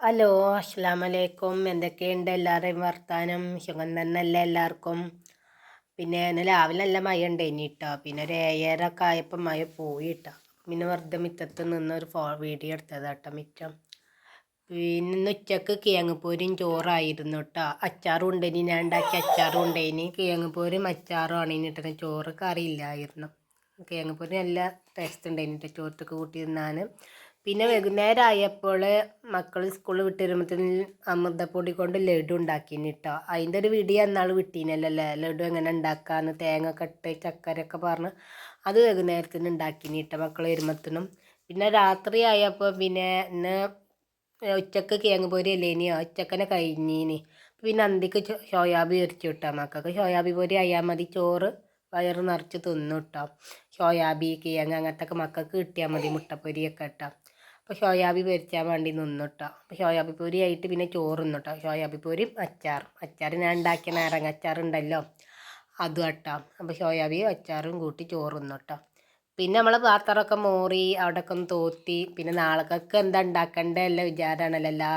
Hello അസ്സാം വലൈക്കും എന്തൊക്കെയുണ്ട് എല്ലാവരുടെയും വർത്താനം? സുഖം തന്നെയല്ലേ എല്ലാവർക്കും? പിന്നെ ഇന്ന് രാവിലെ നല്ല മഴ ഉണ്ടായിനി കേട്ടോ പിന്നെ ഒരു ഏഴരൊക്കെ ആയപ്പോൾ മഴ പോയി കേട്ടോ പിന്നെ വെറുതെ മിറ്റത്ത് നിന്ന് ഒരു ഫോ വീഡിയോ എടുത്തത് കേട്ടോ മിറ്റം. പിന്നെ ഇന്ന് ഉച്ചയ്ക്ക് കിഴങ്ങുപോരും ചോറായിരുന്നു കേട്ടോ അച്ചാറും ഉണ്ടേനി ഞാൻ ഉണ്ടാക്കിയ അച്ചാറും ഉണ്ടേനി കിഴങ്ങുപോരും അച്ചാറും ആണ് ഇനിട്ട് ചോറ് കറിയില്ലായിരുന്നു. കിഴങ്ങുപോരും പോരി നല്ല ടേസ്റ്റ് ഉണ്ടായിനി ചോറ്റൊക്കെ കൂട്ടി തിന്നാൻ. പിന്നെ വൈകുന്നേരം ആയപ്പോൾ മക്കൾ സ്കൂൾ വിട്ട് വരുമ്പോഴത്തേന് അമൃതപ്പൊടി കൊണ്ട് ലഡു ഉണ്ടാക്കിന് കേട്ടോ അതിന്റെ ഒരു വീഡിയോ എന്നാൾ വിട്ടീനല്ലേ ലഡു എങ്ങനെ ഉണ്ടാക്കാന്ന് തേങ്ങ കട്ട് ചക്കര ഒക്കെ പറഞ്ഞ് അത് വൈകുന്നേരത്തിന് ഉണ്ടാക്കിന് കേട്ടോ മക്കൾ വരുമ്പോഴത്തേനും പിന്നെ രാത്രി ആയപ്പോൾ പിന്നെ ഇന്ന് ഉച്ചയ്ക്ക് കിഴങ്ങ് പൊരി അല്ലേ ഇനി? ഉച്ചക്കനെ കഴിഞ്ഞീന്. പിന്നെ അന്തിക്ക് ഷോയാബി ഒരിച്ചു കിട്ടാം മക്കൾക്ക്. ഷോയാബി പൊരി ആയാൽ മതി ചോറ് വയറ് നിറച്ച് തിന്നു കിട്ടാം ഷോയാബി കിഴങ്ങ് അങ്ങനത്തെ ഒക്കെ മക്കൾക്ക് കിട്ടിയാൽ മതി മുട്ടപ്പൊരിയൊക്കെ ഇട്ടാം അപ്പോൾ ഷോയാബി പൊരിച്ചാൽ വേണ്ടി നിന്നിട്ടോ. അപ്പോൾ ഷോയാബി പൊരി ആയിട്ട് പിന്നെ ചോറ് നിന്നിട്ടോ. ഷോയാബി പൊരിയും അച്ചാറും. അച്ചാർ ഞാൻ ഉണ്ടാക്കിയ നാരങ്ങ അച്ചാർ ഉണ്ടല്ലോ അതും ഇട്ടാം അപ്പോൾ സോയാബിയും അച്ചാറും കൂട്ടി ചോറ് നിന്നിട്ടോ. പിന്നെ നമ്മൾ പാത്രമൊക്കെ മോറി അവിടെയൊക്കെ ഒന്ന് തോത്തി പിന്നെ നാളേക്കൊക്കെ എന്താ ഉണ്ടാക്കേണ്ടത് എല്ലാം വിചാരമാണല്ലോ എല്ലാ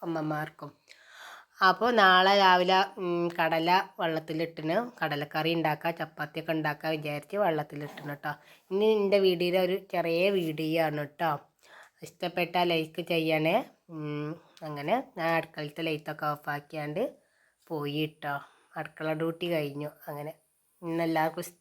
അമ്മമാർക്കും. അപ്പോൾ നാളെ രാവിലെ കടല വെള്ളത്തിലിട്ടിന്. കടലക്കറി ഉണ്ടാക്കുക ചപ്പാത്തിയൊക്കെ ഉണ്ടാക്കുക വിചാരിച്ച് വെള്ളത്തിലിട്ടിന് കേട്ടോ ഇനി എന്റെ വീഡിയോയിൽ ഒരു ചെറിയ വീഡിയോ ആണ് കേട്ടോ ഇഷ്ടപ്പെട്ടാൽ ലൈക്ക് ചെയ്യണേ. അങ്ങനെ ഞാൻ അടുക്കളത്തെ ലൈറ്റൊക്കെ ഓഫാക്കിയാണ്ട് പോയി കേട്ടോ അടുക്കള ഡ്യൂട്ടി കഴിഞ്ഞു. അങ്ങനെ. ഇന്നെല്ലാവർക്കും ഇഷ്ടം